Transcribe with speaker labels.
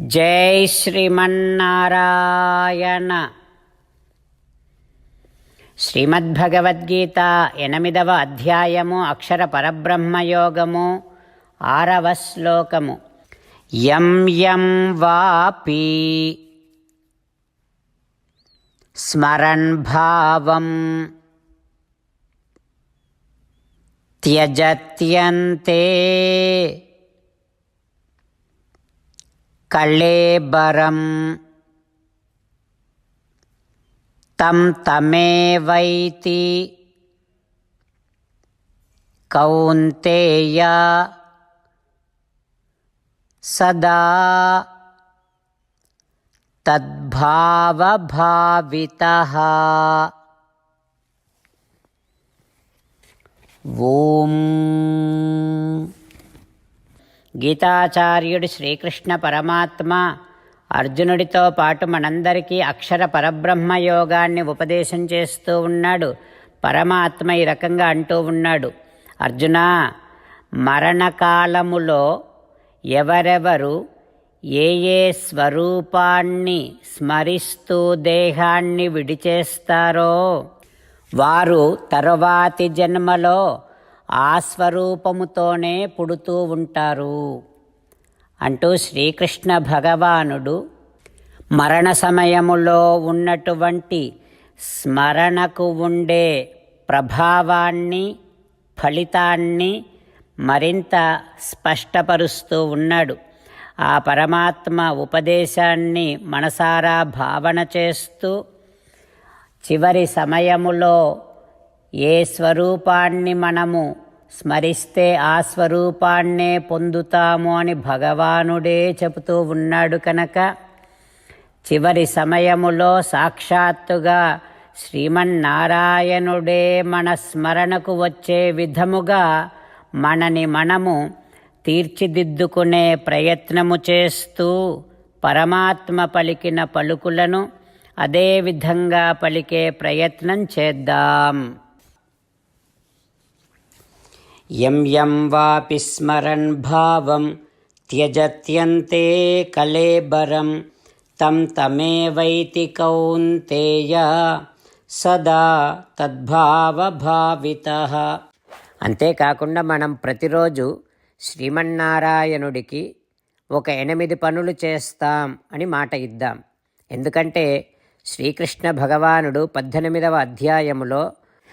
Speaker 1: జై శ్రీమన్నారాయణ. శ్రీమద్భగవద్గీత ఎనిమిదవ అధ్యాయము అక్షర పరబ్రహ్మయోగము ఆరవ శ్లోకము. యం యం వాపి. స్మరణ్ భావం. త్యజత్యంతే. కళేబరం. తం తమేవైతి కౌంతేయ సదా తద్భావభావిత. ఓం. గీతాచార్యుడు శ్రీకృష్ణ పరమాత్మ అర్జునుడితో పాటు మనందరికీ అక్షర పరబ్రహ్మ యోగాన్ని ఉపదేశం చేస్తూ ఉన్నాడు. పరమాత్మ ఈ రకంగా అంటూ ఉన్నాడు. అర్జున మరణకాలములో ఎవరెవరు ఏ ఏ స్వరూపాన్ని స్మరిస్తూ దేహాన్ని విడిచేస్తారో వారు తరువాతి జన్మలో ఆ స్వరూపముతోనే పుడుతూ ఉంటారు. అంటూ శ్రీకృష్ణ భగవానుడు మరణ సమయములో ఉన్నటువంటి స్మరణకు ఉండే ప్రభావాన్ని ఫలితాన్ని మరింత స్పష్టపరుస్తూ ఉన్నాడు. ఆ పరమాత్మ ఉపదేశాన్ని మనసారా భావన చేస్తూ చివరి సమయములో ఏ స్వరూపాన్ని మనము స్మరిస్తే ఆ స్వరూపాన్నే పొందుతాము అని భగవానుడే చెబుతూ ఉన్నాడు కనుక చివరి సమయములో సాక్షాత్తుగా శ్రీమన్నారాయణుడే మన స్మరణకు వచ్చే విధముగా మనని మనము తీర్చిదిద్దుకునే ప్రయత్నము చేస్తూ పరమాత్మ పలికిన పలుకులను అదేవిధంగా పలికే ప్రయత్నం చేద్దాం. యం యం వాపి స్మరన్ భావం త్యజత్యంతే కలేబరం తం తమేవైతి కౌంతేయ సదా తద్భావభావిత. అంతేకాకుండా మనం ప్రతిరోజు శ్రీమన్నారాయణుడికి ఒక ఎనిమిది పనులు చేస్తాం అని మాట ఇద్దాం. ఎందుకంటే శ్రీకృష్ణ భగవానుడు పద్దెనిమిదవ అధ్యాయములో